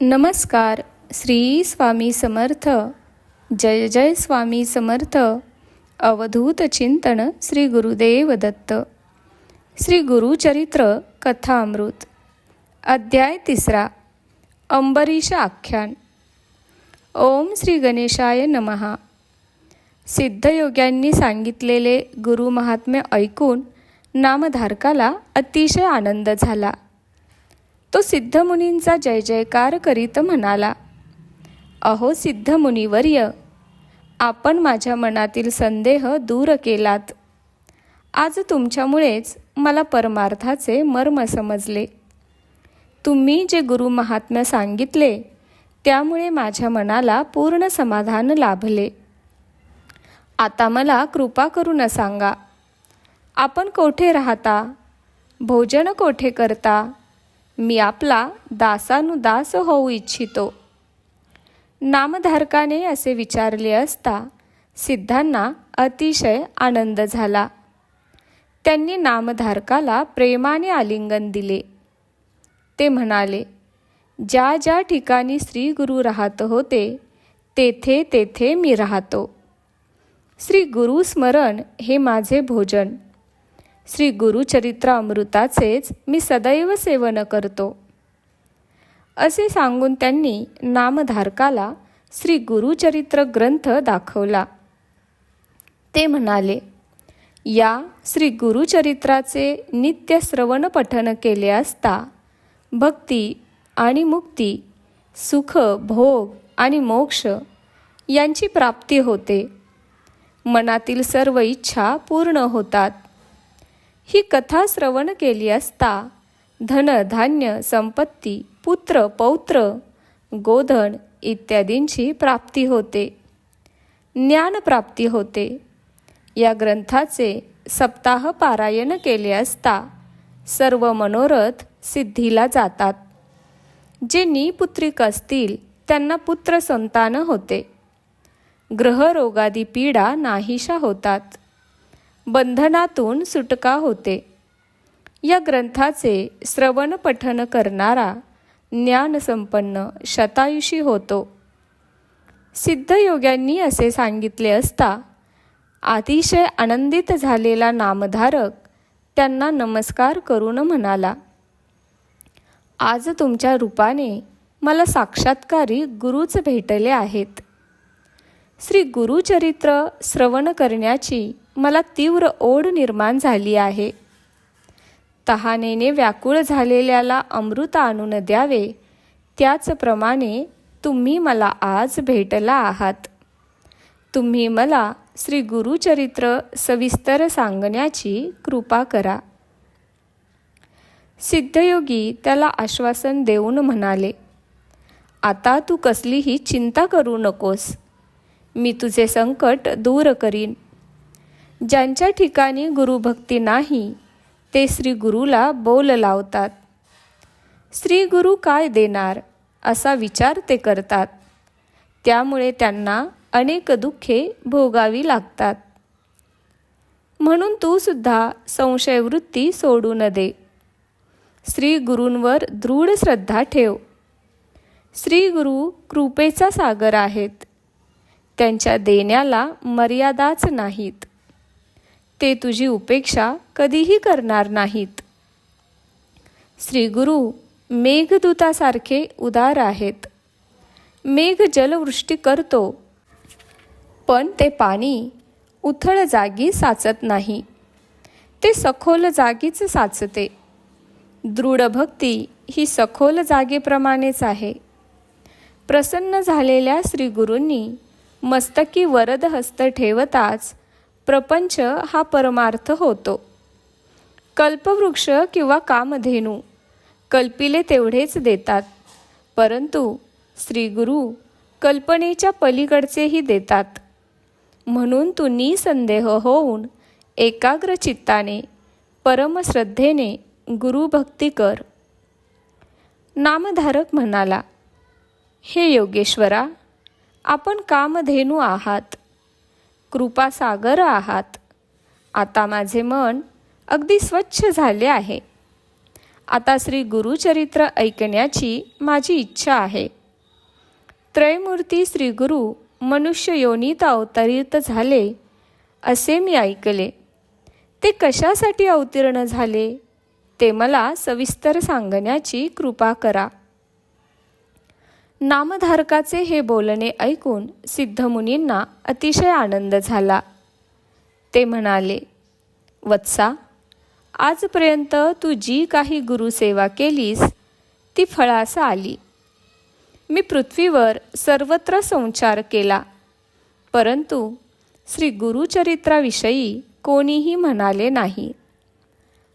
नमस्कार श्री स्वामी समर्थ. जय जय स्वामी समर्थ. अवधूत चिंतन श्री गुरुदेव दत्त. श्री गुरुचरित्र कथामृत. अध्याय तिसरा. अंबरीश आख्यान. ओम श्री गणेशाय नमहा सिद्धयोग्यांनी सांगितलेले गुरु महात्म्य ऐकून नामधारकाला अतिशय आनंद झाला. तो सिद्धमुनींचा जय जयकार करीत म्हणाला अहो सिद्धमुनीवर्य आपण माझ्या मनातील संदेह दूर केलात. आज तुमच्यामुळेच मला परमार्थाचे मर्म समजले. तुम्ही जे गुरु महात्म्य सांगितले त्यामुळे माझ्या मनाला पूर्ण समाधान लाभले. आता मला कृपा करून सांगा. आपण कोठे राहता? भोजन कोठे करता? मी आपला दासानुदास होऊ इच्छितो. नामधारकाने असे विचारले असता सिद्धांना अतिशय आनंद झाला. त्यांनी नामधारकाला प्रेमाने आलिंगन दिले. ते म्हणाले ज्या ज्या ठिकाणी श्री गुरु राहत होते तेथे तेथे मी राहतो. श्री गुरु स्मरण हे माझे भोजन. श्री गुरुचरित्र अमृताचेच मी सदैव सेवन करतो. असे सांगून त्यांनी नामधारकाला श्री गुरुचरित्र ग्रंथ दाखवला. ते म्हणाले या श्री गुरुचरित्राचे नित्य श्रवण पठन केले असता भक्ती आणि मुक्ती सुख भोग आणि मोक्ष यांची प्राप्ती होते. मनातील सर्व इच्छा पूर्ण होतात. ही कथा श्रवण केली असता धन धान्य संपत्ती पुत्र पौत्र गोधन इत्यादींची प्राप्ती होते. ज्ञानप्राप्ती होते. या ग्रंथाचे सप्ताह पारायण केले असता सर्व मनोरथ सिद्धीला जातात. जे निपुत्रिक असतील त्यांना पुत्र संतान होते. ग्रहरोगादी पीडा नाहीशा होतात. बंधनातून सुटका होते. या ग्रंथाचे श्रवण पठन करणारा ज्ञानसंपन्न शतायुषी होतो. सिद्धयोग्यांनी असे सांगितले असता अतिशय आनंदित झालेला नामधारक त्यांना नमस्कार करून म्हणाला आज तुमच्या रूपाने मला साक्षात्कारी गुरुच भेटले आहेत. श्री गुरुचरित्र श्रवण करण्याची मला तीव्र ओढ निर्माण झाली आहे. तहानेने व्याकुळ झालेल्याला अमृत आणून द्यावे. त्याचप्रमाणे तुम्ही मला आज भेटला आहात. तुम्ही मला श्री गुरुचरित्र सविस्तर सांगण्याची कृपा करा. सिद्धयोगी त्याला आश्वासन देऊन म्हणाले आता तू कसलीही चिंता करू नकोस. मी तुझे संकट दूर करीन. ज्यांच्या ठिकाणी गुरुभक्ती नाही ते श्री गुरुला बोल लावतात. श्री गुरु काय देणार असा विचार ते करतात. त्यामुळे त्यांना अनेक दुःखे भोगावी लागतात. म्हणून तू सुद्धा संशयवृत्ती सोडू न दे. श्री गुरूंवर दृढ श्रद्धा ठेव. श्री गुरु कृपेचा सागर आहेत. त्यांच्या देण्याला मर्यादाच नाहीत. ते तुझी उपेक्षा कधीही करणार नाहीत. श्रीगुरु मेघदूतासारखे उदार आहेत. मेघ जलवृष्टी करतो पण ते पाणी उथळ जागी साचत नाही. ते सखोल जागीच साचते. दृढ भक्ती ही सखोल जागेप्रमाणेच आहे. प्रसन्न झालेल्या श्रीगुरूंनी मस्तकी वरद हस्त ठेवताच प्रपंच हा परमार्थ होतो. कल्पवृक्ष किंवा कामधेनू कल्पिले तेवढेच देतात. परंतु श्री गुरु कल्पनेच्या पलीकडचेही देतात. म्हणून तू निसंदेह होऊन एकाग्र चित्ताने परमश्रद्धेने गुरुभक्ती कर. नामधारक म्हणाला हे योगेश्वरा आपण कामधेनू आहात. कृपासागर आहात. आता माझे मन अगदी स्वच्छ झाले आहे. आता श्री गुरुचरित्र ऐकण्याची माझी इच्छा आहे. त्रयमूर्ती श्रीगुरु मनुष्य योनीत अवतरित झाले असे मी ऐकले. ते कशासाठी अवतीर्ण झाले? ते मला सविस्तर सांगण्याची कृपा करा. नामधारकाचे हे बोलणे ऐकून सिद्धमुनींना अतिशय आनंद झाला. ते म्हणाले वत्सा आजपर्यंत तू जी काही गुरुसेवा केलीस ती फळास आली. मी पृथ्वीवर सर्वत्र संचार केला. परंतु श्री गुरुचरित्राविषयी कोणीही म्हणाले नाही.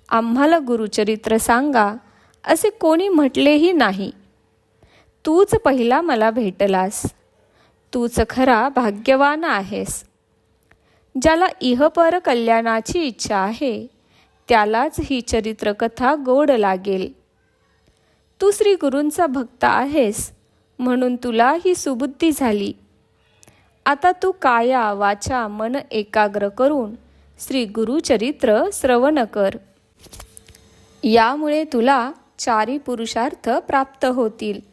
आम्हाला गुरुचरित्र सांगा असे कोणी म्हटलेही नाही. तूच पहिला मला भेटलास. तूच खरा भाग्यवान आहेस. ज्याला इहपर कल्याणाची इच्छा आहे त्यालाच ही चरित्रकथा गोड लागेल. तू श्री गुरूंचा भक्त आहेस म्हणून तुला ही सुबुद्धी झाली. आता तू काया वाचा मन एकाग्र करून श्री गुरुचरित्र श्रवण कर. यामुळे तुला चारी पुरुषार्थ प्राप्त होतील.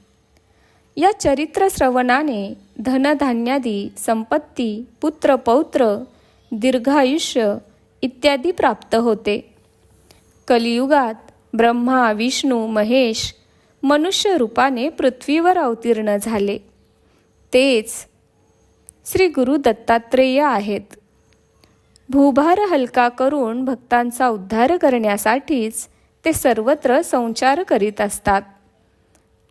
या चरित्र श्रवणाने धनधान्यादी संपत्ती पुत्र पौत्र दीर्घायुष्य इत्यादी प्राप्त होते. कलियुगात ब्रह्मा विष्णू महेश मनुष्य रूपाने पृथ्वीवर अवतीर्ण झाले. तेच श्री गुरु दत्तात्रेय आहेत. भूभार हलका करून भक्तांचा उद्धार करण्यासाठीच ते सर्वत्र संचार करीत असतात.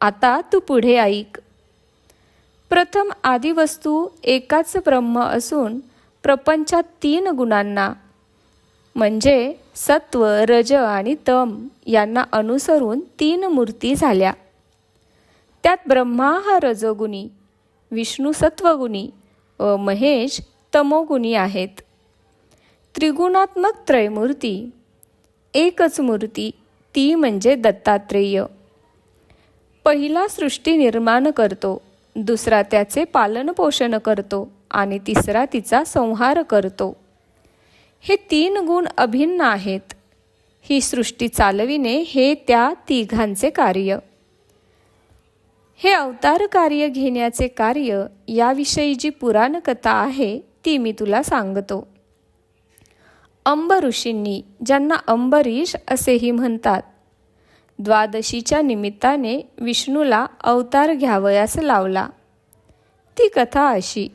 आता तू पुढे ऐक. प्रथम आदिवस्तू एकाच ब्रह्म असून प्रपंचात तीन गुणांना म्हणजे सत्व रज आणि तम यांना अनुसरून तीन मूर्ती झाल्या. त्यात ब्रह्मा हा रजोगुणी विष्णू सत्वगुणी व महेश तमोगुणी आहेत. त्रिगुणात्मक त्रयमूर्ती एकच मूर्ती ती म्हणजे दत्तात्रेय. पहिला सृष्टी निर्माण करतो दुसरा त्याचे पालनपोषण करतो आणि तिसरा तिचा संहार करतो. हे तीन गुण अभिन्न आहेत. ही सृष्टी चालविणे हे त्या तिघांचे कार्य. हे अवतार कार्य घेण्याचे कार्य याविषयी जी पुराण कथा आहे ती मी तुला सांगतो. अंब ऋषींनी ज्यांना अंबरीश असेही म्हणतात द्वादशीच्या निमित्ताने विष्णूला अवतार घ्यावयास लावला. ती कथा अशी.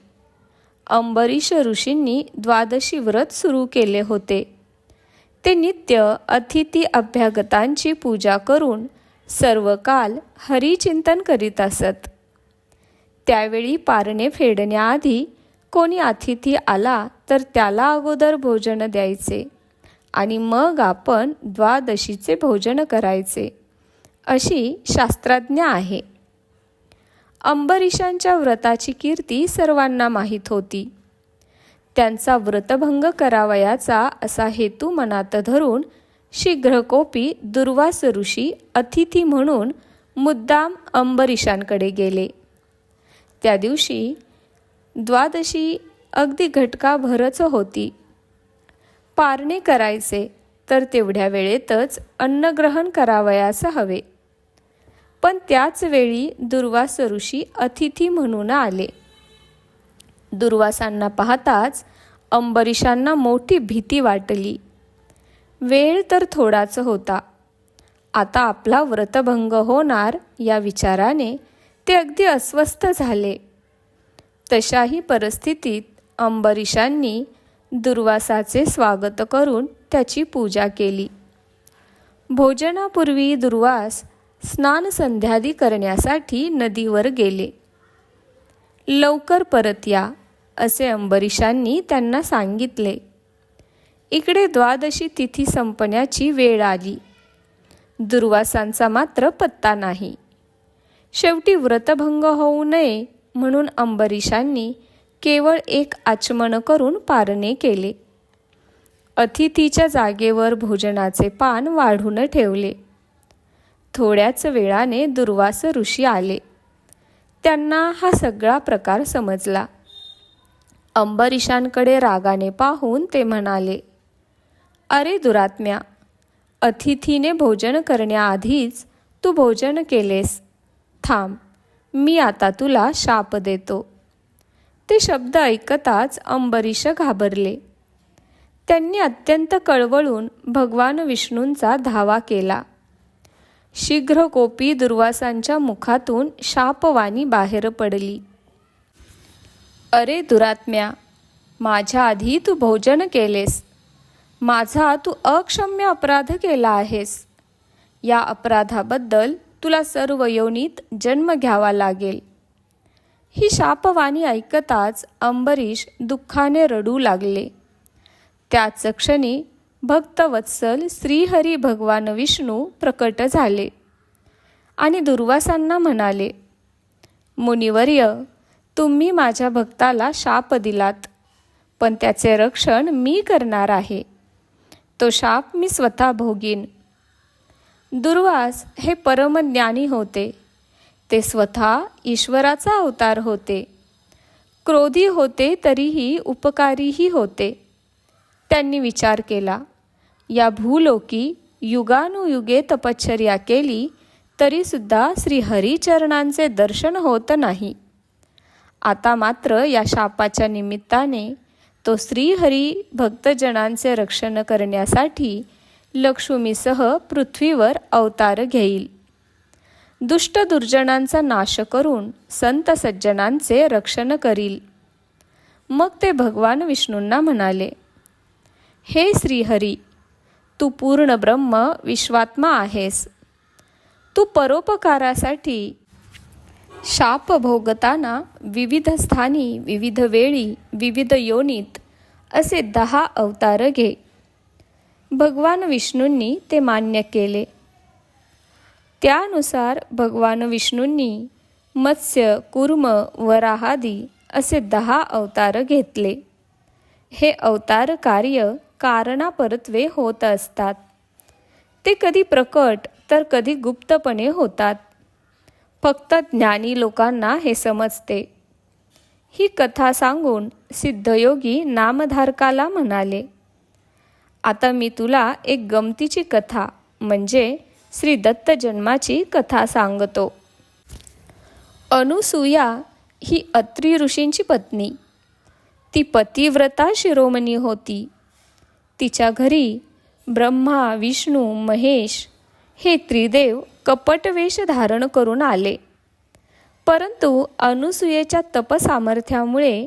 अंबरीश ऋषींनी द्वादशी व्रत सुरू केले होते. ते नित्य अतिथी अभ्यागतांची पूजा करून सर्व काल हरिचिंतन करीत असत. त्यावेळी पारणे फेडण्याआधी कोणी अतिथी आला तर त्याला अगोदर भोजन द्यायचे. आणि मग आपण द्वादशीचे भोजन करायचे. अशी शास्त्रज्ञ आहे. अंबरीशांच्या व्रताची कीर्ती सर्वांना माहीत होती. त्यांचा व्रतभंग करावयाचा असा हेतू मनात धरून शीघ्रकोपी दुर्वास ऋषी अतिथी म्हणून मुद्दाम अंबरीशांकडे गेले. त्या दिवशी द्वादशी अगदी घटकाभरच होती. पारणे करायचे तर तेवढ्या वेळेतच अन्नग्रहण करावयास हवे. पण त्याच वेळी दुर्वास ऋषी अतिथी म्हणून आले. दुर्वासांना पाहताच अंबरीशांना मोठी भीती वाटली. वेळ तर थोडाच होता. आता आपला व्रतभंग होणार या विचाराने ते अगदी अस्वस्थ झाले. तशाही परिस्थितीत अंबरीशांनी दुर्वासाचे स्वागत करून त्याची पूजा केली. भोजनापूर्वी दुर्वास स्नान संध्यादी करण्यासाठी नदीवर गेले. लवकर परत या असे अंबरीशांनी त्यांना सांगितले. इकडे द्वादशी तिथी संपण्याची वेळ आली. दुर्वासांचा मात्र पत्ता नाही. शेवटी व्रतभंग होऊ नये म्हणून अंबरीशांनी केवळ एक आचमन करून पारणे केले. अतिथीच्या जागेवर भोजनाचे पान वाढून ठेवले. थोड्याच वेळाने दुर्वास ऋषी आले. त्यांना हा सगळा प्रकार समजला. अंबरीशांकडे रागाने पाहून ते म्हणाले अरे दुरात्म्या अतिथीने भोजन करण्याआधीच तू भोजन केलेस. थांब मी आता तुला शाप देतो. ते शब्द ऐकताच अंबरीश घाबरले. त्यांनी अत्यंत कळवळून भगवान विष्णूंचा धावा केला. शीघ्र गोपी दुर्वासांच्या मुखातून शापवाणी बाहेर पडली. अरे दुरात्म्या माझ्या आधी तू भोजन केलेस. माझा तू अक्षम्य अपराध केला आहेस. या अपराधाबद्दल तुला सर्व योनीत जन्म घ्यावा लागेल. ही शापवाणी ऐकताच अंबरीश दुःखाने रडू लागले. त्याच क्षणी भक्तवत्सल श्रीहरी भगवान विष्णू प्रकट झाले आणि दुर्वासांना म्हणाले मुनिवर्य तुम्ही माझ्या भक्ताला शाप दिलात पण त्याचे रक्षण मी करणार आहे. तो शाप मी स्वतः भोगीन. दुर्वास हे परमज्ञानी होते. ते स्वतः ईश्वराचा अवतार होते. क्रोधी होते तरीही उपकारीही होते. त्यांनी विचार केला या भूलोकी युगानुयुगे तपश्चर्या केली तरीसुद्धा श्रीहरिचरणांचे दर्शन होत नाही. आता मात्र या शापाच्या निमित्ताने तो श्रीहरी भक्तजनांचे रक्षण करण्यासाठी लक्ष्मीसह पृथ्वीवर अवतार घेईल. दुष्ट दुर्जनांचा नाश करून संत सज्जनांचे रक्षण करील. मग ते भगवान विष्णूंना म्हणाले हे श्रीहरी तू पूर्ण ब्रह्म विश्वात्मा आहेस. तू परोपकारासाठी शाप भोगताना विविध स्थानी विविध वेळी विविध योनीत असे दहा अवतार घे. भगवान विष्णूंनी ते मान्य केले. त्यानुसार भगवान विष्णूंनी मत्स्य कुर्म वराहादी असे दहा अवतार घेतले. हे अवतार कार्य कारणापरत्वे होत असतात. ते कधी प्रकट तर कधी गुप्तपणे होतात. फक्त ज्ञानी लोकांना हे समजते. ही कथा सांगून सिद्धयोगी नामधारकाला म्हणाले आता मी तुला एक गमतीची कथा म्हणजे श्री दत्त जन्माची कथा सांगतो. अनुसूया ही अत्री ऋषींची पत्नी. ती पतिव्रता शिरोमणी होती. तिच्या घरी ब्रह्मा विष्णू महेश हे त्रिदेव कपटवेश धारण करून आले. परंतु अनुसूयेच्या तपसामर्थ्यामुळे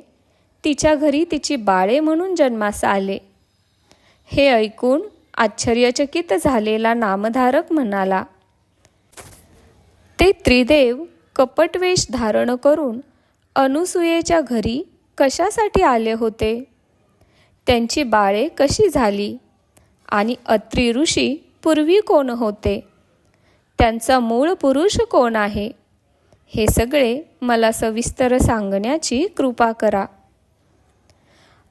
तिच्या घरी तिची बाळे म्हणून जन्मास आले. हे ऐकून आश्चर्यचकित झालेला नामधारक म्हणाला ते त्रिदेव कपटवेश धारण करून अनुसूयेच्या घरी कशासाठी आले होते? त्यांची बाळे कशी झाली? आणि अत्री ऋषी पूर्वी कोण होते? त्यांचा मूळ पुरुष कोण आहे? हे सगळे मला सविस्तर सांगण्याची कृपा करा.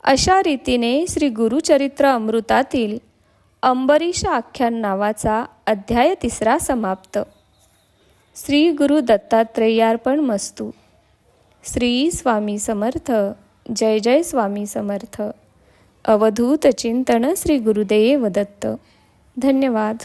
अशा रीतीने श्री गुरुचरित्र अमृतातील अंबरीश आख्यान नावाचा अध्याय तिसरा समाप्त. श्री गुरु दत्तात्रेयार्पण मस्तू. श्री स्वामी समर्थ. जय जय स्वामी समर्थ. अवधूत चिंतन श्री गुरुदेव दत्त. धन्यवाद.